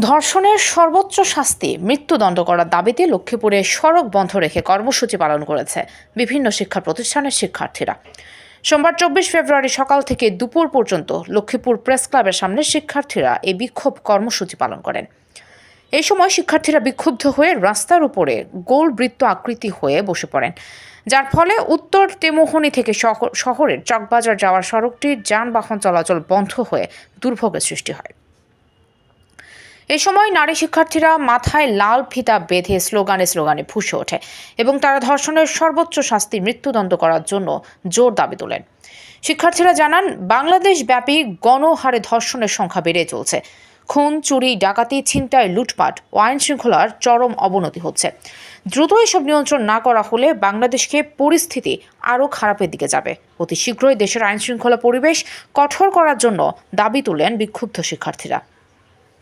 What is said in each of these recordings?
ধর্ষণের সর্বোচ্চ শাস্তি মৃত্যুদণ্ড করার দাবিতে লক্ষ্মীপুরে সড়ক বন্ধ রেখে কর্মসূচি পালন করেছে বিভিন্ন শিক্ষা প্রতিষ্ঠানের শিক্ষার্থীরা। সোমবার চব্বিশ ফেব্রুয়ারি সকাল থেকে দুপুর পর্যন্ত লক্ষ্মীপুর প্রেস ক্লাবের সামনে শিক্ষার্থীরা এই বিক্ষোভ কর্মসূচি পালন করেন। এই সময় শিক্ষার্থীরা বিক্ষুব্ধ হয়ে রাস্তার উপরে গোল বৃত্ত আকৃতি হয়ে বসে পড়েন। যার ফলে উত্তর তেমোহনী থেকে শহর- শহরের চকবাজার যাওয়ার সড়কটির যানবাহন চলাচল বন্ধ হয়ে দুর্ভোগের সৃষ্টি হয়। এ সময় নারী শিক্ষার্থীরা মাথায় লাল ফিতা বেঁধে স্লোগানে স্লোগানে ফুসে ওঠে এবং তারা ধর্ষণের সর্বোচ্চ শাস্তি মৃত্যুদণ্ড করার জন্য জোর দাবি তোলেন। শিক্ষার্থীরা জানান বাংলাদেশ ব্যাপী গণহারে ধর্ষণের সংখ্যা বেড়ে চলছে। খুন, চুরি, ডাকাতি, ছিনতাই, লুটপাট ও আইন শৃঙ্খলার চরম অবনতি হচ্ছে। দ্রুত এসব নিয়ন্ত্রণ না করা হলে বাংলাদেশকে পরিস্থিতি আরও খারাপের দিকে যাবে। অতি শীঘ্রই দেশের আইন শৃঙ্খলা পরিবেশ কঠোর করার জন্য দাবি তোলেন বিক্ষুব্ধ শিক্ষার্থীরা।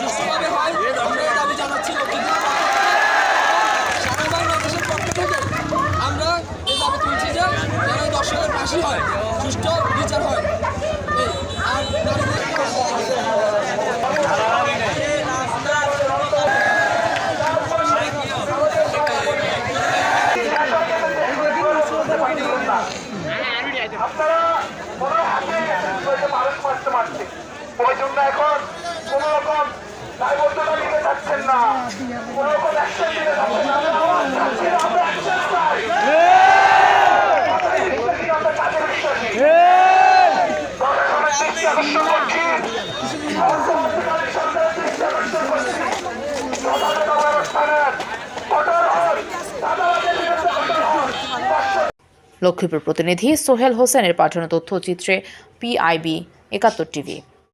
সুস্থভাবে হয় আমরা এই দাবি জানাচ্ছি লক্ষ্মীপুর সারা বাংলাদেশের পক্ষ থেকে আমরা এই দাবি তুলছি যে যেন এই দর্শকের ফাঁসি হয় সুষ্ঠু বিচার হয়। আপনারা এখন কোন রকম লক্ষ্মীপুর প্রতিনিধি সোহেল হোসেনের পাঠানো তথ্যচিত্রে পিআইবি একাত্তর টিভি।